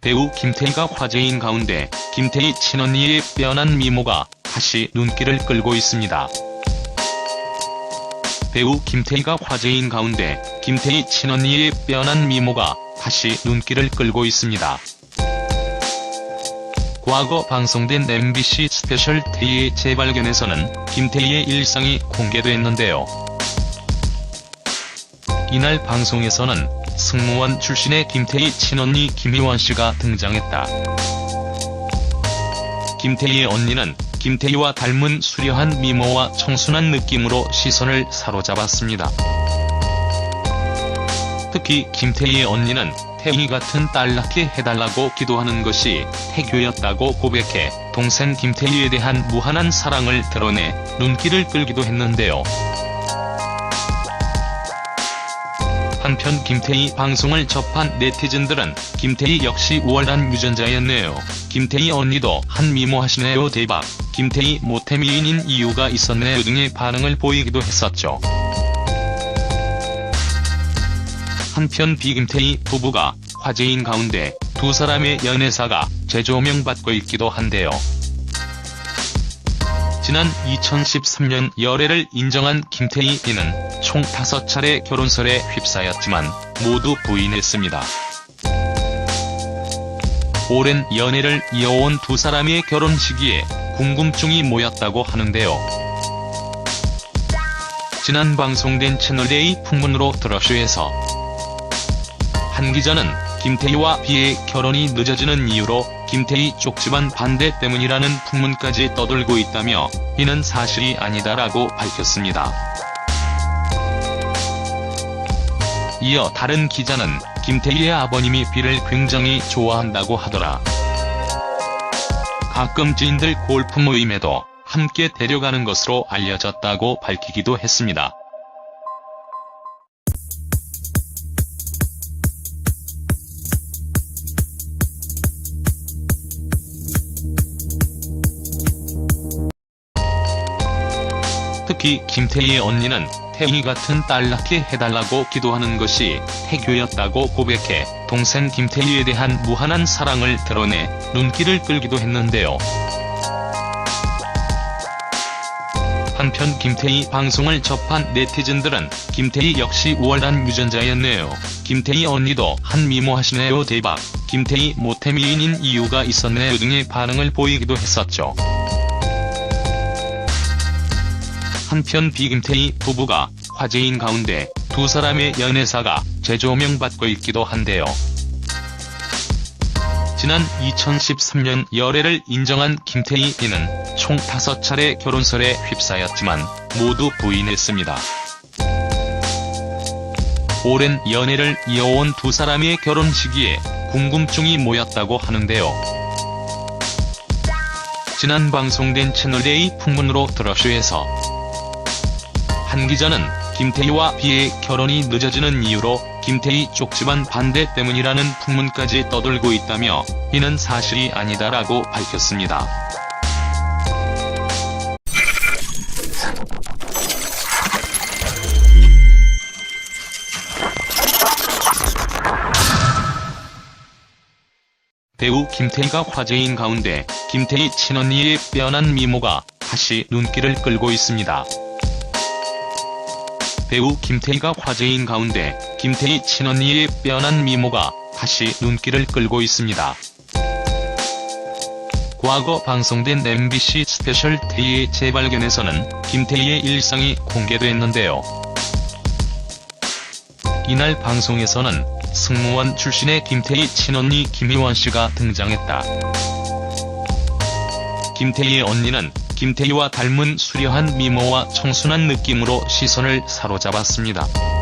배우 김태희가 화제인 가운데 김태희 친언니의 빼어난 미모가 다시 눈길을 끌고 있습니다. 배우 김태희가 화제인 가운데 김태희 친언니의 빼어난 미모가 다시 눈길을 끌고 있습니다. 과거 방송된 MBC 스페셜 태희의 재발견에서는 김태희의 일상이 공개됐는데요. 이날 방송에서는 승무원 출신의 김태희 친언니 김희원 씨가 등장했다. 김태희의 언니는 김태희와 닮은 수려한 미모와 청순한 느낌으로 시선을 사로잡았습니다. 특히 김태희의 언니는 태희 같은 딸 낳게 해달라고 기도하는 것이 태교였다고 고백해 동생 김태희에 대한 무한한 사랑을 드러내 눈길을 끌기도 했는데요. 한편 김태희 방송을 접한 네티즌들은 김태희 역시 우월한 유전자였네요. 김태희 언니도 한 미모 하시네요 대박. 김태희 모태미인인 이유가 있었네 등의 반응을 보이기도 했었죠. 한편 비김태희 부부가 화제인 가운데 두 사람의 연애사가 재조명받고 있기도 한데요. 지난 2013년 열애를 인정한 김태희는 총 5차례 결혼설에 휩싸였지만 모두 부인했습니다. 오랜 연애를 이어온 두 사람의 결혼 시기에 궁금증이 모였다고 하는데요. 지난 방송된 채널A 풍문으로 드러쇼에서 한 기자는 김태희와 비의 결혼이 늦어지는 이유로 김태희 쪽 집안 반대 때문이라는 풍문까지 떠돌고 있다며 이는 사실이 아니다라고 밝혔습니다. 이어 다른 기자는 김태희의 아버님이 비를 굉장히 좋아한다고 하더라. 가끔 지인들 골프 모임에도 함께 데려가는 것으로 알려졌다고 밝히기도 했습니다. 특히 김태희의 언니는 태희 같은 딸 낳게 해달라고 기도하는 것이 태교였다고 고백해 동생 김태희에 대한 무한한 사랑을 드러내 눈길을 끌기도 했는데요. 한편 김태희 방송을 접한 네티즌들은 김태희 역시 우월한 유전자였네요. 김태희 언니도 한 미모하시네요 대박. 김태희 모태미인인 이유가 있었네요 등의 반응을 보이기도 했었죠. 한편 비김태희 부부가 화제인 가운데 두 사람의 연애사가 재조명받고 있기도 한데요. 지난 2013년 열애를 인정한 김태희는 총 5차례 결혼설에 휩싸였지만 모두 부인했습니다. 오랜 연애를 이어온 두 사람의 결혼 시기에 궁금증이 모였다고 하는데요. 지난 방송된 채널A 풍문으로 드러쇼에서 한 기자는 김태희와 비의 결혼이 늦어지는 이유로 김태희 쪽 집안 반대 때문이라는 풍문까지 떠돌고 있다며 이는 사실이 아니다라고 밝혔습니다. 배우 김태희가 화제인 가운데 김태희 친언니의 빼어난 미모가 다시 눈길을 끌고 있습니다. 배우 김태희가 화제인 가운데 김태희 친언니의 빼어난 미모가 다시 눈길을 끌고 있습니다. 과거 방송된 MBC 스페셜 태희의 재발견에서는 김태희의 일상이 공개됐는데요. 이날 방송에서는 승무원 출신의 김태희 친언니 김희원 씨가 등장했다. 김태희의 언니는 김태희와 닮은 수려한 미모와 청순한 느낌으로 시선을 사로잡았습니다.